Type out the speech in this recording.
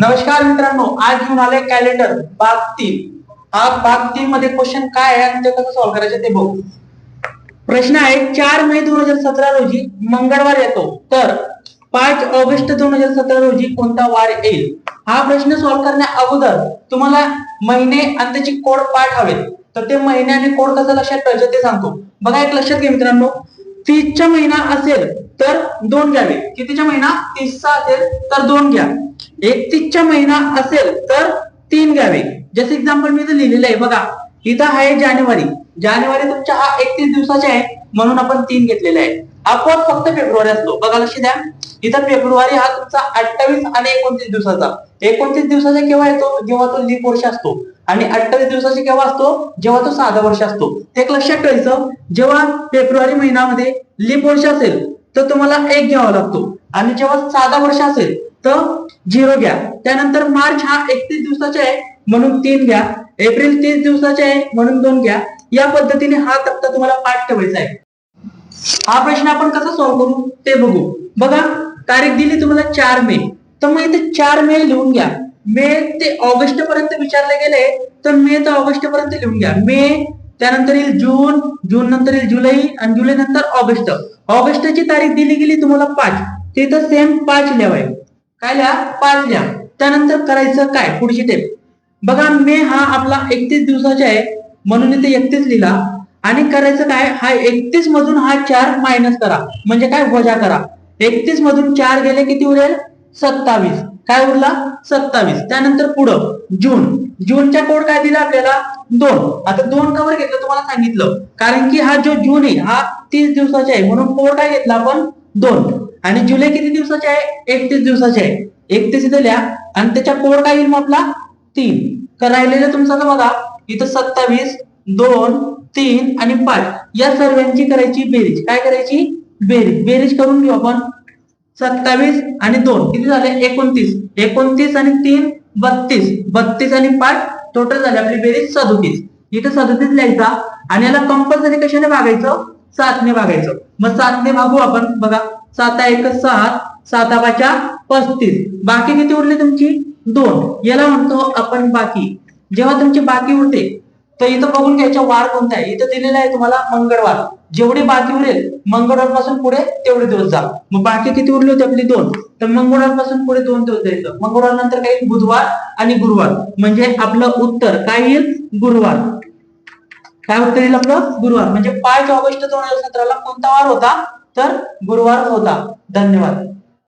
नमस्कार मित्रांनो आज घेऊन आले कॅलेंडर भाग तीन. हा भाग तीन मध्ये क्वेश्चन काय आहे आणि ते कसं सॉल्व्ह करायचं ते बघू. प्रश्न आहे चार मे दोन हजार सतरा रोजी मंगळवार येतो. तर पाच ऑगस्ट दोन हजार सतरा रोजी कोणता वार येईल? हा प्रश्न सॉल्व्ह करण्या अगोदर तुम्हाला महिने आणि त्याची कोड पाठ हवेत. तर ते महिने आणि कोड कसं लक्षात ठेवायचं ते सांगतो. बघा एक लक्षात घ्या मित्रांनो. तीसचा महिना असेल तर दोन घ्यावे. कितीचा महिना? तीसचा असेल तर दोन घ्या. एकतीसचा महिना असेल तर तीन घ्यावे. जसं एक्झाम्पल मी इथं लिहिलेलं आहे बघा. इथं आहे जानेवारी. जानेवारी तुमच्या हा एकतीस दिवसाचे आहे म्हणून आपण तीन घेतलेला आहे आपण फक्त फेब्रुवारी असतो. बघा लक्ष द्या. इथं फेब्रुवारी हा तुमचा अठ्ठावीस आणि एकोणतीस दिवसाचा. एकोणतीस दिवसाचा केव्हा येतो? जेव्हा तो लीप वर्ष असतो. आणि अठ्ठावीस दिवसाचा केव्हा असतो? जेव्हा तो साधा वर्ष असतो. ते एक लक्षात ठेवायचं. जेव्हा फेब्रुवारी महिन्यामध्ये लीप वर्ष असेल तर तुम्हाला एक घ्यावा लागतो. आणि जेव्हा साधा वर्ष असेल तर झिरो घ्या. त्यानंतर मार्च हा एकतीस दिवसाचा आहे म्हणून तीन घ्या. एप्रिल तीस दिवसाचे आहे म्हणून दोन घ्या. या पद्धतीने हा तक्ता तुम्हाला पाठ ठेवायचा आहे. हा प्रश्न आपण कसा सॉल्व्ह करू? ते बघू. बघा तारीख दिली तुम्हाला चार मे. तर मग इथे चार मे लिहून घ्या. मे ते ऑगस्ट पर्यंत विचारले गेले तर मे ते ऑगस्ट पर्यंत लिहून घ्या. मे त्यानंतर येईल जून जून नंतर येईल जुलै आणि जुलै नंतर ऑगस्ट. ऑगस्टची तारीख दिली गेली तुम्हाला पाच. तिथं सेम पाच लिहावाय काय लिहा? पाच लिहा. त्यानंतर करायचं काय? पुढची टेप बघा मे हा आपला एकतीस दिवसाचा आहे. म्हणून इथे एकतीस लिहिला. आणि करायचं काय? हा एकतीस मधून हा चार मायनस करा. म्हणजे काय? वजा करा. एकतीस मधून चार गेले किती उरेल? सत्तावीस. काय उरला? सत्तावीस. त्यानंतर पुढं जून. जूनच्या कोड काय दिला आपल्याला? दोन. आता दोन कवर घेतलं तुम्हाला सांगितलं. कारण की हा जो जून आहे हा तीस दिवसाचा आहे. म्हणून कोड काय घेतला आपण? दोन. आणि जुलै किती दिवसाचे आहे? एकतीस दिवसाचे आहे. एकतीस इथे लिहा. आणि त्याच्या कोड काय येईल मग आपला? तीन. तर राहिलेलं तुमचं बघा इथं सत्तावीस दोन तीन आणि पाच. या सर्वांची करायची बेरीज. काय करायची? बेरीज. बेरीज करून घेऊ आपण. सत्तावीस आणि दोन. किती झाले? एकोणतीस. एकोणतीस आणि तीन बत्तीस. बत्तीस आणि पाच टोटल झाले आपली बेरीज सदोतीस. इथं सदोतीस लिहायचा. आणि याला कंपल्सरी कशाने भागायचं? सातने भागायचं. मग सातने भागू आपण. बघा. साता एक सात. साता पाचा पस्तीस. बाकी किती उरली तुमची? दोन. याला म्हणतो आपण बाकी. जेव्हा तुमची बाकी उरते तर इथं बघून घ्यायचा वार कोणता आहे? इथं दिलेला आहे तुम्हाला मंगळवार. जेवढी बाकी उरेल मंगळवारपासून पुढे तेवढे दिवस जा. मग बाकी किती उरली होती आपली दोन? तर मंगळवारपासून पुढे दोन दिवस द्यायचं. मंगळवार नंतर काही बुधवार आणि गुरुवार. म्हणजे आपलं उत्तर काय येईल? गुरुवार. काय उत्तर येईल आपलं? गुरुवार. म्हणजे पाच ऑगस्ट दोन हजार सतराला कोणता वार होता? तर गुरुवार होता. धन्यवाद.